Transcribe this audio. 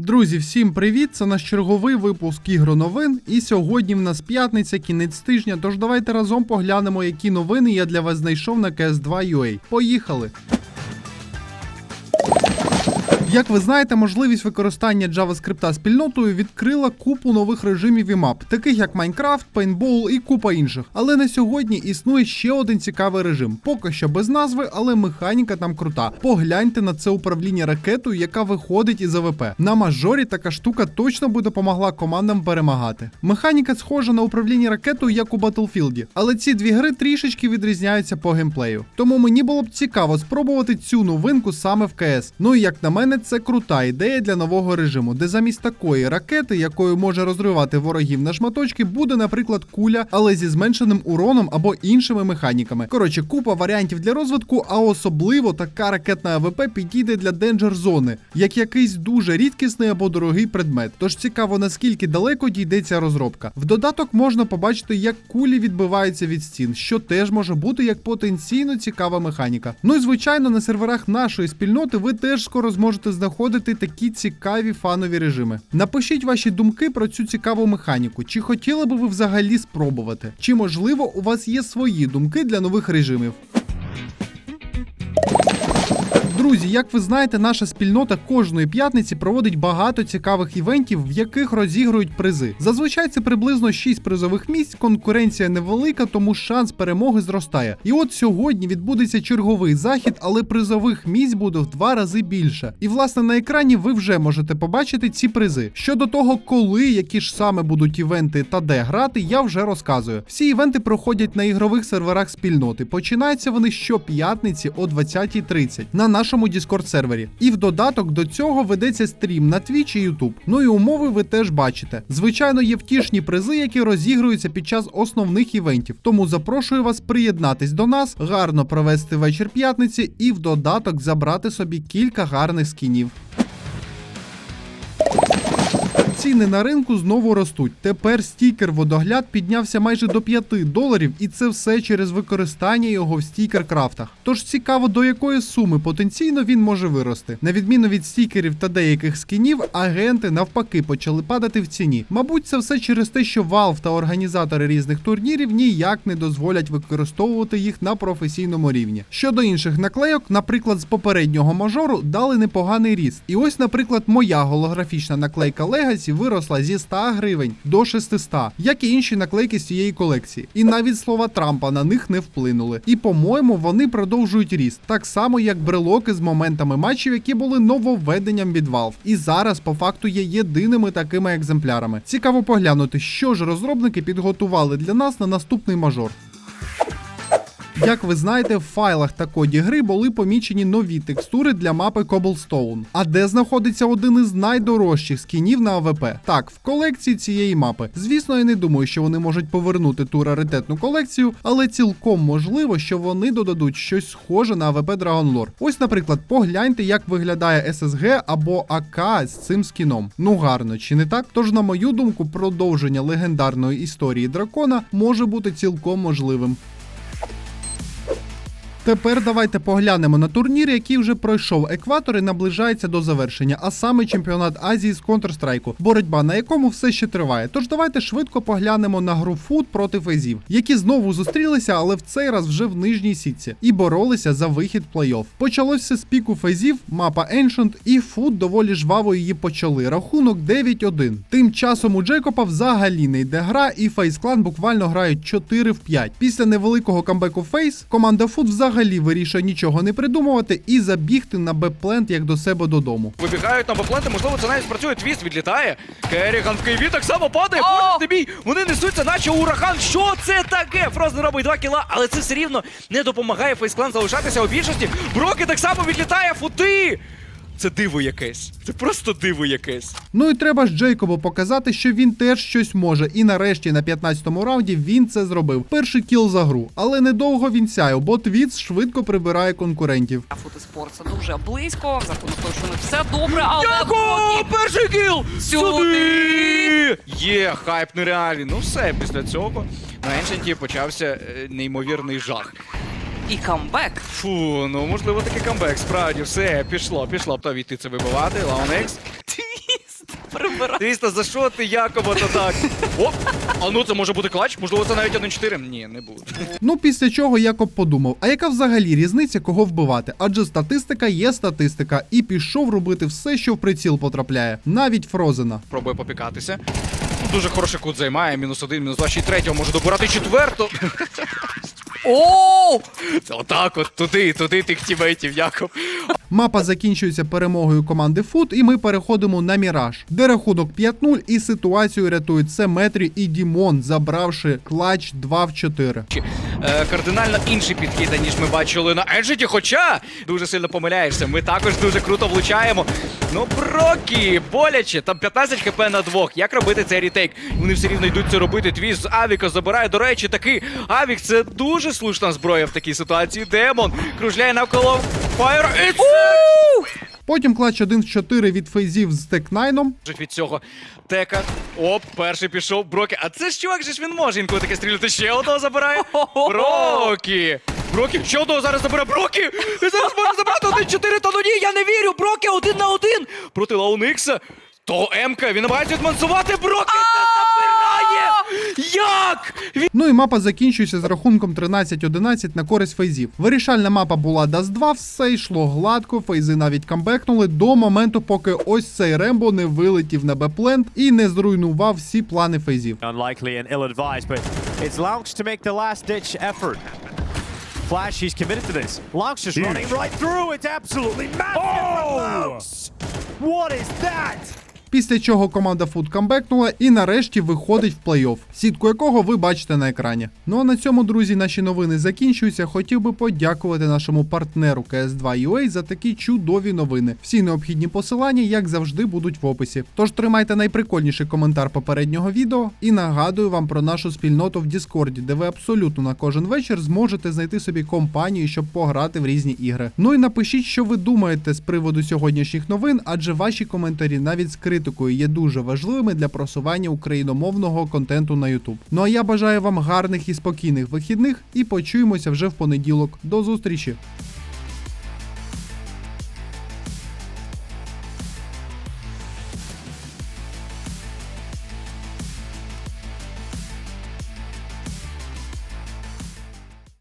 Друзі, всім привіт! Це наш черговий випуск ігроновин. І сьогодні в нас п'ятниця, кінець тижня. Тож давайте разом поглянемо, які новини я для вас знайшов на CS2 Поїхали! Як ви знаєте, можливість використання JavaScript спільнотою відкрила купу нових режимів і мап, таких як Minecraft, Paintball і купа інших. Але на сьогодні існує ще один цікавий режим. Поки що без назви, але механіка там крута. Погляньте на це управління ракетою, яка виходить із АВП. На мажорі така штука точно буде допомогла командам перемагати. Механіка схожа на управління ракетою, як у Battlefield, але ці дві гри трішечки відрізняються по геймплею. Тому мені було б цікаво спробувати цю новинку саме в КС. Ну і як на мене, це крута ідея для нового режиму, де замість такої ракети, якою може розривати ворогів на шматочки, буде, наприклад, куля, але зі зменшеним уроном або іншими механіками. Коротше, купа варіантів для розвитку, а особливо така ракетна АВП підійде для денджер зони, як якийсь дуже рідкісний або дорогий предмет. Тож цікаво, наскільки далеко дійде ця розробка. В додаток можна побачити, як кулі відбиваються від стін, що теж може бути як потенційно цікава механіка. Ну і звичайно, на серверах нашої спільноти ви теж скоро зможете знаходити такі цікаві фанові режими. Напишіть ваші думки про цю цікаву механіку. Чи хотіли би ви взагалі спробувати? Чи можливо у вас є свої думки для нових режимів? Друзі, як ви знаєте, наша спільнота кожної п'ятниці проводить багато цікавих івентів, в яких розігрують призи. Зазвичай це приблизно 6 призових місць, конкуренція невелика, тому шанс перемоги зростає. І от сьогодні відбудеться черговий захід, але призових місць буде в два рази більше. І власне на екрані ви вже можете побачити ці призи. Щодо того, коли, які ж саме будуть івенти та де грати, я вже розказую. Всі івенти проходять на ігрових серверах спільноти. Починаються вони щоп'ятниці о 20.30 на нашому Discord сервері. І в додаток до цього ведеться стрім на Twitch і YouTube. Ну і умови ви теж бачите. Звичайно, є втішні призи, які розігруються під час основних івентів. Тому запрошую вас приєднатись до нас, гарно провести вечір п'ятниці і в додаток забрати собі кілька гарних скінів. Ціни на ринку знову ростуть. Тепер стікер водогляд піднявся майже до 5 доларів, і це все через використання його в стікер-крафтах. Тож цікаво, до якої суми потенційно він може вирости. На відміну від стікерів та деяких скінів, агенти навпаки почали падати в ціні. Мабуть, це все через те, що Valve та організатори різних турнірів ніяк не дозволять використовувати їх на професійному рівні. Щодо інших наклейок, наприклад, з попереднього мажору дали непоганий ріст. І ось, наприклад, моя голографічна наклейка Legacy виросла зі 100 гривень до 600, як і інші наклейки з цієї колекції. І навіть слова Трампа на них не вплинули. І, по-моєму, вони продовжують ріст, так само як брелоки з моментами матчів, які були нововведенням від Valve. І зараз, по факту, є єдиними такими екземплярами. Цікаво поглянути, що ж розробники підготували для нас на наступний мажор. Як ви знаєте, в файлах та коді гри були помічені нові текстури для мапи Cobblestone. А де знаходиться один із найдорожчих скінів на АВП? Так, в колекції цієї мапи. Звісно, я не думаю, що вони можуть повернути ту раритетну колекцію, але цілком можливо, що вони додадуть щось схоже на АВП Dragon Lore. Ось, наприклад, погляньте, як виглядає SSG або АК з цим скіном. Ну гарно, чи не так? Тож, на мою думку, продовження легендарної історії дракона може бути цілком можливим. Тепер давайте поглянемо на турнір, який вже пройшов екватор і наближається до завершення, а саме чемпіонат Азії з Counter-Strike, боротьба на якому все ще триває. Тож давайте швидко поглянемо на гру Фуд проти фезів, які знову зустрілися, але в цей раз вже в нижній сітці, і боролися за вихід плей-офф. Почалося з піку фезів, мапа Ancient, і Фуд доволі жваво її почали. Рахунок 9-1. Тим часом у Джейкопа взагалі не йде гра, і Фейс Клан буквально грають 4 в 5. Після невеликого камбеку Фейс команда Фуд взагалі вирішує нічого не придумувати і забігти на Б-плент як до себе додому. Вибігають на бепленти, можливо, це навіть спрацює. Твіст відлітає. Керіган в Києві так само падає. О! Потім. Вони несуться, наче ураган. Що це таке? Фрозен робить два кіла, але це все рівно не допомагає фейсклан залишатися у більшості. Броки так само відлітає. Фути! Це диво якесь. Це просто диво якесь. Ну і треба ж Джейкобу показати, що він теж щось може. І нарешті на 15-му раунді він це зробив. Перший кіл за гру. Але недовго він сяяв, бо Твіц швидко прибирає конкурентів. Футеспорт це дуже близько. За того, що не все добре, але Дяко! Перший кіл! Сюди! Є, хайп нереальний. Ну все, після цього на Еншенті почався е, неймовірний жах. І камбек. Фу, ну можливо такий камбек. Справді, все, пішло, пішло. Хто війти це вибивати? Лаонекс. Твіс! прибирає. Звісно, за що ти Якоба то так? О, а ну це може бути клач? Можливо, це навіть 1-4? Ні, не буде. Ну, після чого Якоб подумав, а яка взагалі різниця, кого вбивати? Адже статистика є статистика, і пішов робити все, що в приціл потрапляє, навіть Фрозена. Пробує попікатися. Дуже хороший кут займає. Мінус один, мінус два, ще й третього може добирати четверту. Це отак от туди, туди тих тімейтів, Якоб. Мапа закінчується перемогою команди Фут, і ми переходимо на Міраж, де рахунок 5-0 і ситуацію рятують Семетрі і Дімон, забравши клач 2 в 4. Е, кардинально інший підхід, ніж ми бачили на Еджеті, хоча дуже сильно помиляєшся. Ми також дуже круто влучаємо. Ну, Брокі, боляче, там 15 хп на двох. Як робити цей рітейк? Вони все рівно йдуть це робити. Твіс з Авіка забирає. До речі, такий Авік це дуже слушна зброя в такій ситуації. Демон кружляє навколо Фаєр. І це Потім клач 1 в 4 від фейзів з Тек-9. Жить від цього тека. Оп, перший пішов Брокі. А це ж чувак же ж він може інколи таке стріляти. Ще одного забирає. Брокі! Брокі, ще одного зараз забере Брокі! І зараз може забрати один-чотири, та ну ні, я не вірю! Брокі один на один! Проти Лауникса. То Емка, він намагається відмансувати Брокі! Як? Ну і мапа закінчується з рахунком 13-11 на користь фейзів. Вирішальна мапа була Даст 2, все йшло гладко, фейзи навіть камбекнули до моменту, поки ось цей Рембо не вилетів на Б-плент і не зруйнував всі плани фейзів. Flash, he's committed to this. Laux just running right through. It's absolutely massive from Laux. What is that? Після чого команда Food камбекнула і нарешті виходить в плей-офф, сітку якого ви бачите на екрані. Ну а на цьому, друзі, наші новини закінчуються. Хотів би подякувати нашому партнеру CS2 UA за такі чудові новини. Всі необхідні посилання, як завжди, будуть в описі. Тож тримайте найприкольніший коментар попереднього відео і нагадую вам про нашу спільноту в Діскорді, де ви абсолютно на кожен вечір зможете знайти собі компанію, щоб пограти в різні ігри. Ну і напишіть, що ви думаєте з приводу сьогоднішніх новин, адже ваші коментарі навіть з критикою є дуже важливими для просування україномовного контенту на YouTube. Ну а я бажаю вам гарних і спокійних вихідних і почуємося вже в понеділок. До зустрічі!